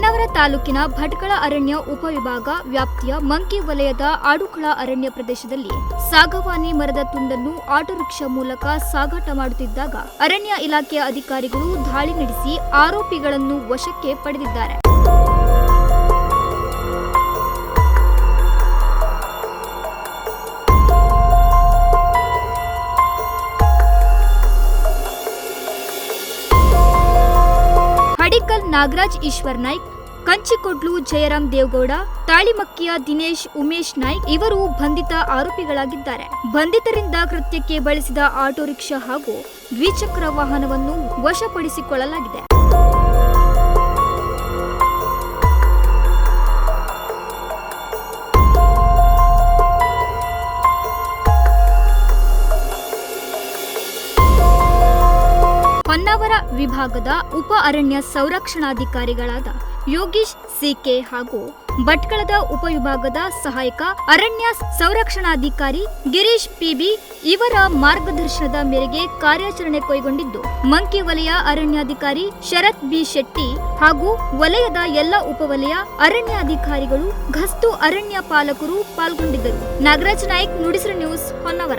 ಹೊನ್ನಾವರ ತಾಲೂಕಿನ ಭಟ್ಕಳ ಅರಣ್ಯ ಉಪವಿಭಾಗ ವ್ಯಾಪ್ತಿಯ ಮಂಕಿ ವಲಯದ ಆಡುಕಳ ಅರಣ್ಯ ಪ್ರದೇಶದಲ್ಲಿ ಸಾಗವಾನಿ ಮರದ ತುಂಡನ್ನು ಆಟೋ ರಿಕ್ಷಾ ಮೂಲಕ ಸಾಗಾಟ ಮಾಡುತ್ತಿದ್ದಾಗ ಅರಣ್ಯ ಇಲಾಖೆಯ ಅಧಿಕಾರಿಗಳು ದಾಳಿ ನಡೆಸಿ ಆರೋಪಿಗಳನ್ನು ವಶಕ್ಕೆ ಪಡೆದಿದ್ದಾರೆ. ನಾಗರಾಜ್ ಈಶ್ವರ್ ನಾಯ್ಕ್, ಕಂಚಿಕೊಡ್ಲು ಜಯರಾಮ್ ದೇವಗೌಡ, ತಾಳಿಮಕ್ಕಿಯ ದಿನೇಶ್ ಉಮೇಶ್ ನಾಯ್ಕ್ ಇವರು ಬಂಧಿತ ಆರೋಪಿಗಳಾಗಿದ್ದಾರೆ. ಬಂಧಿತರಿಂದ ಕೃತ್ಯಕ್ಕೆ ಬಳಸಿದ ಆಟೋ ರಿಕ್ಷಾ ಹಾಗೂ ದ್ವಿಚಕ್ರ ವಾಹನವನ್ನು ವಶಪಡಿಸಿಕೊಳ್ಳಲಾಗಿದೆ. ಹೊನ್ನಾವರ ವಿಭಾಗದ ಉಪ ಅರಣ್ಯ ಸಂರಕ್ಷಣಾಧಿಕಾರಿಗಳಾದ ಯೋಗೀಶ್ ಸಿಕೆ ಹಾಗೂ ಭಟ್ಕಳದ ಉಪವಿಭಾಗದ ಸಹಾಯಕ ಅರಣ್ಯ ಸಂರಕ್ಷಣಾಧಿಕಾರಿ ಗಿರೀಶ್ ಪಿಬಿ ಇವರ ಮಾರ್ಗದರ್ಶನದ ಮೇರೆಗೆ ಕಾರ್ಯಾಚರಣೆ ಕೈಗೊಂಡಿದ್ದು, ಮಂಕಿ ವಲಯ ಅರಣ್ಯಾಧಿಕಾರಿ ಶರತ್ ಬಿ. ಶೆಟ್ಟಿ ಹಾಗೂ ವಲಯದ ಎಲ್ಲ ಉಪವಲಯ ಅರಣ್ಯಾಧಿಕಾರಿಗಳು ಗಸ್ತು ಅರಣ್ಯ ಪಾಲಕರು ಪಾಲ್ಗೊಂಡಿದ್ದರು. ನಾಗರಾಜ್ ನಾಯ್ಕ್ ನುಡಿಸಿರು ನ್ಯೂಸ್ ಹೊನ್ನವರ.